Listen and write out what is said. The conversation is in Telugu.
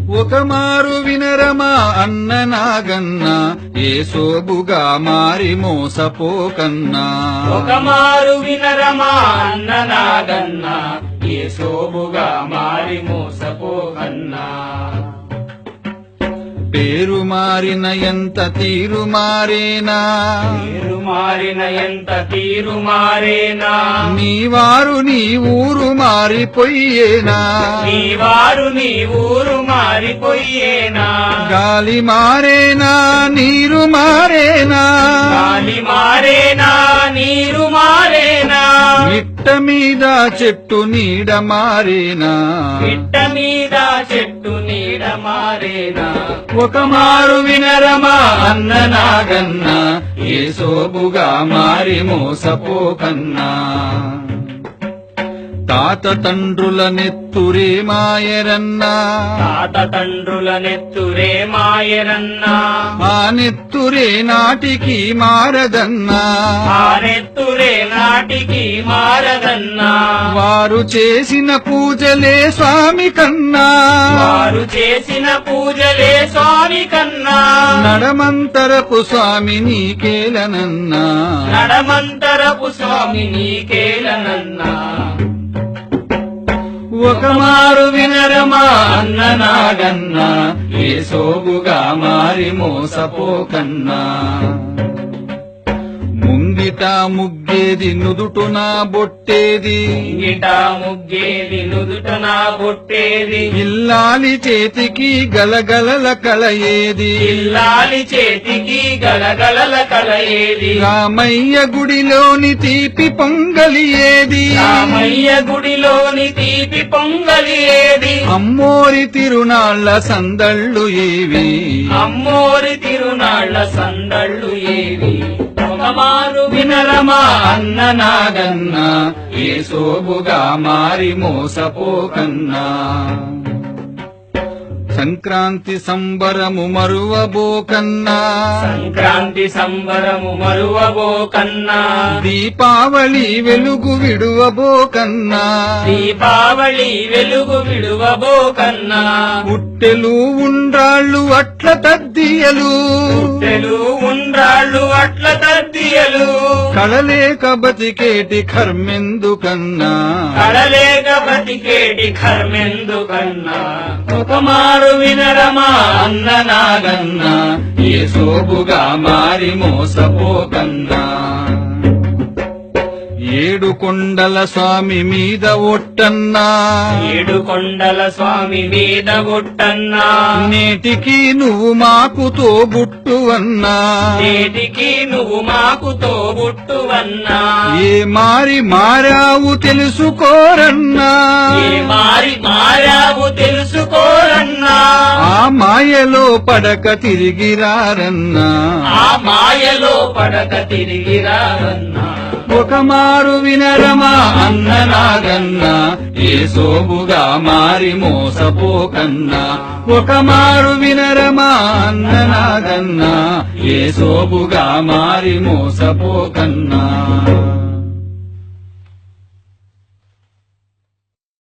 ఒక మారు వినరమా అన్న నాగన్న? ఏ సోబుగా మారి మోసపోకన్నా. ఒక మారు వినరమా అన్న నాగన్న? ఏ శోభుగా మారి మోసపోకన్నా. పేరు మారిన ఎంత తీరు మారేనా? తీరు మారిన ఎంత తీరు మారేనా? నీ వారు నీ ఊరు మారిపోయేనా? నీ వారు నీ ఊరు మారిపోయేనా? గాలి మారేనా నీరు మారేనా? గాలి మారేనా నీరు మారేనా? మిట్ట మీద చెట్టు నీడ మారేనా? పిట్ట మీద చెట్టు నీడ మారేనా? ఒక మారు వినరమా? అన్న నాగన్నా ఏ సోబుగా మారి మోసపోకన్నా తాత తండ్రుల నెత్తురే మాయరన్నా. తాత తండ్రుల నెత్తురే మాయరన్నా. ఆ నెత్తురే నాటికి మారదన్నా. ఆ నెత్తురే నాటికి మారదన్నా. వారు చేసిన పూజలే స్వామి కన్నా. వారు చేసిన పూజలే స్వామి కన్నా. నడమంతరపు స్వామి నీకేలనన్నా. నడమంతరపు స్వామి నీకేలనన్నా. ఒక మారు వినరమా అన్న నాగన్న ఏ సోగుగా మారి మోసపోకన్నా. ముంగిట ముగ్గేది నుదుటున బొట్టేది. ఇంగిట ముగ్గేది నుదుటన బొట్టేది. ఇల్లాలి చేతికి గలగలల కలయేది. ఇల్లాలి చేతికి గలగలల కలయేది. రామయ్య గుడిలోని తీపి పొంగలి ఏది. రామయ్య గుడిలోని తీపి పొంగలి ఏది. అమ్మోరి తిరునాళ్ళ సందళ్ళు ఏవి. అమ్మోరి తిరునాళ్ళ సందళ్ళు ఏవి. మారు వినరమా అన్న నాగన్న ఏ సోబుగా మారి మోసపోకన్నా సంక్రాంతి సంబరము మరువబోకన్నా సంక్రాంతి సంబరము మరువబోకన్నా దీపావళి వెలుగు విడువబోకన్నా దీపావళి వెలుగు విడువబోకన్నా పుట్టెలు ఉండ్రాళ్ళు అట్ల తద్దియలు. పుట్టెలు ఉండ్రాళ్ళు అట్ల తద్దియలు. కళలేక బతికేటి కర్మెందుకన్నా. కడలేక బతికేటి కర్మెందుకన్నా. ఒక మారు వినరమా అన్న నాగన్న. ఏ సోబుగా మారి మోసపోకన్నా. ఏడు కొండల స్వామి మీద ఒట్టన్నా. ఏడు కొండల స్వామి మీద గుట్టన్నా నేటికి నువ్వు మాకు తోబుట్టు అన్నా నేటికి నువ్వు మాకు తోబుట్టువన్నా. ఏ మారి మారావు తెలుసుకోరన్నా. ఏ మారి మారావు తెలుసుకోరన్నా ఆ మాయలో పడక తిరిగిరారన్నా. ఆ మాయలో పడక తిరిగి రావన్నా ఒక మారు వినరమా అన్న నాగన్న ఏ సోబుగా మారి మోసపోకన్నా. ఒక మారు వినరమా అన్న నాగన్న ఏ సోబుగా మారి మోసపోకన్నా.